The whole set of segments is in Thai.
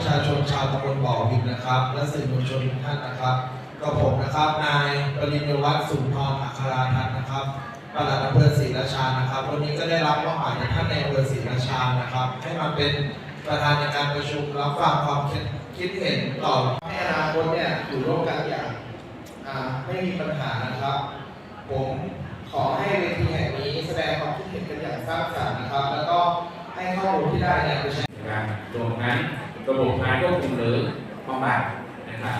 ประชาชนชาวตำบลบ่อวินนะครับ และสื่อมวลชนทุกท่านนะครับก็ผมนะครับ นายปริญญวัฒน์สุนทรอัคราทัศน์นะครับปลัดอำเภอศรีราชานะครับ วันนี้ก็ได้รับมอบหมายจากท่านในอำเภอศรีราชานะครับ ให้มาเป็นประธานในการประชุมรับฟังความคิดคิดเห็นต่อให้อนาคตเนี่ยอยู่ร่วมกันอย่างไม่มีปัญหานะครับ ผมขอให้เวทีแห่งนี้แสดงความคิดเห็นกันอย่างสร้างสรรค์นะครับ แล้วก็ให้ข้อมูลที่ได้เนี่ยไปใช้นะครับรวมทั้ง ระบบการควบคุมหรือบำบัดนะครับ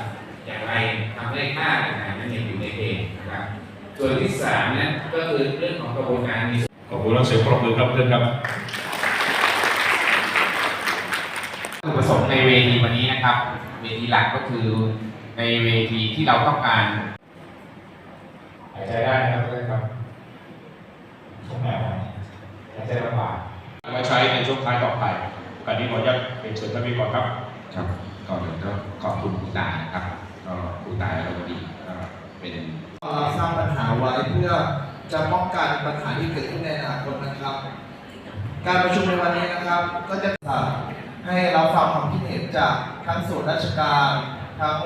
อย่างไรทำให้ค่าต่างๆนั้นยังอยู่ในเกณฑ์นะครับ ส่วนที่สามเนี่ยก็คือเรื่องของกระบวนการมีขอบคุณและเสียงปรบมือครับเพื่อนครับวัตถุประสงค์ในเวทีวันนี้นะครับ เวทีหลักก็คือในเวทีที่เราต้องการหายใจได้นะครับเพื่อนครับช่วงแนวหายใจลำบากมาใช้ในช่วงท้ายต่อไป การนี้ขออนุญาตเรียนเชิญท่านพี่ก่อนครับ ครับก่อนอื่นก็ขอบคุณคุณตายนะครับก็คุณตายเราดีก็เป็นเราสร้างปัญหาไว้เพื่อจะป้องกันปัญหาที่เกิดขึ้นในอนาคตนะครับ การประชุมในวันนี้นะครับ ก็จะให้เราฟังความคิดเห็นจากทั้งส่วนราชการ ทั้ง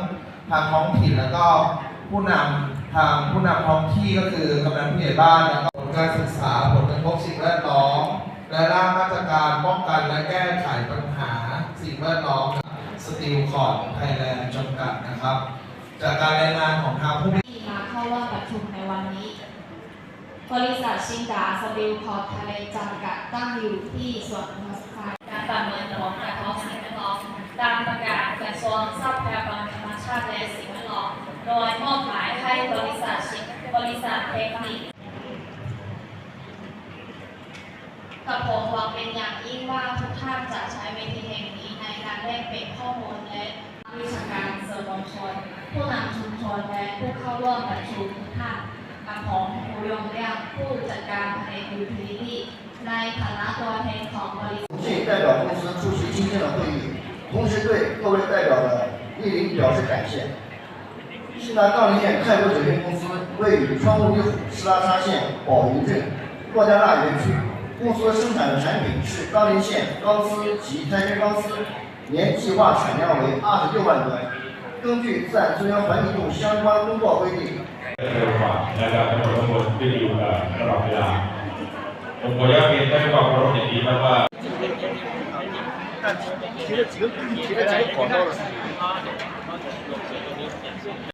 ทางท้องถิ่นแล้วก็ผู้นำทางผู้นำท้องที่ก็คือกำนันผู้ใหญ่บ้านแล้วก็ผลการศึกษาผล และร่างมาตรการป้องกันและแก้ไขปัญหาสิ่งแวดล้อมสตีลคอร์ดไทยแลนด์จำกัดนะครับ จากการรายงานของทางผู้ที่มาเข้าร่วมประชุมในวันนี้ บริษัทชินดาสติลพอร์ตทะเลนด์จำกัดตั้งอยู่ที่สวนหัวสาการประเมินผลกระทบสิ่งแวดล้อมตามประกาศกระทรวงทรัพยากรธรรมชาติและสิ่งแวดล้อมโดยมอบหมายให้บริษัทชิบริษัทเทคนิค กับผมหวังเป็นอย่างยิ่งว่าทุกท่านจะใช้เวทีแห่งนี้ในการแลกเปลี่ยนข้อมูลและวิชาการสื่อมวลชน ผู้นำชุมชนและผู้เข้าร่วมประชุมทุกท่านกับผมภูยงเรียงผู้จัดการแผนกยูทิลิตี้ในฐานะตัวแทนของบริษัท 谨代表公司出席今天的会议，同时对各位代表的莅临表示感谢。西南杠铃县泰国酒店公司位于川沪一湖斯拉沙县宝云镇珞家坝园区， 公司生产的产品是钢陵线、钢丝及单根钢丝，年计划产量为二十六万吨。根据自然资源环境部相关工作规定，国，家给了吧？提了几个，提了几个广告了。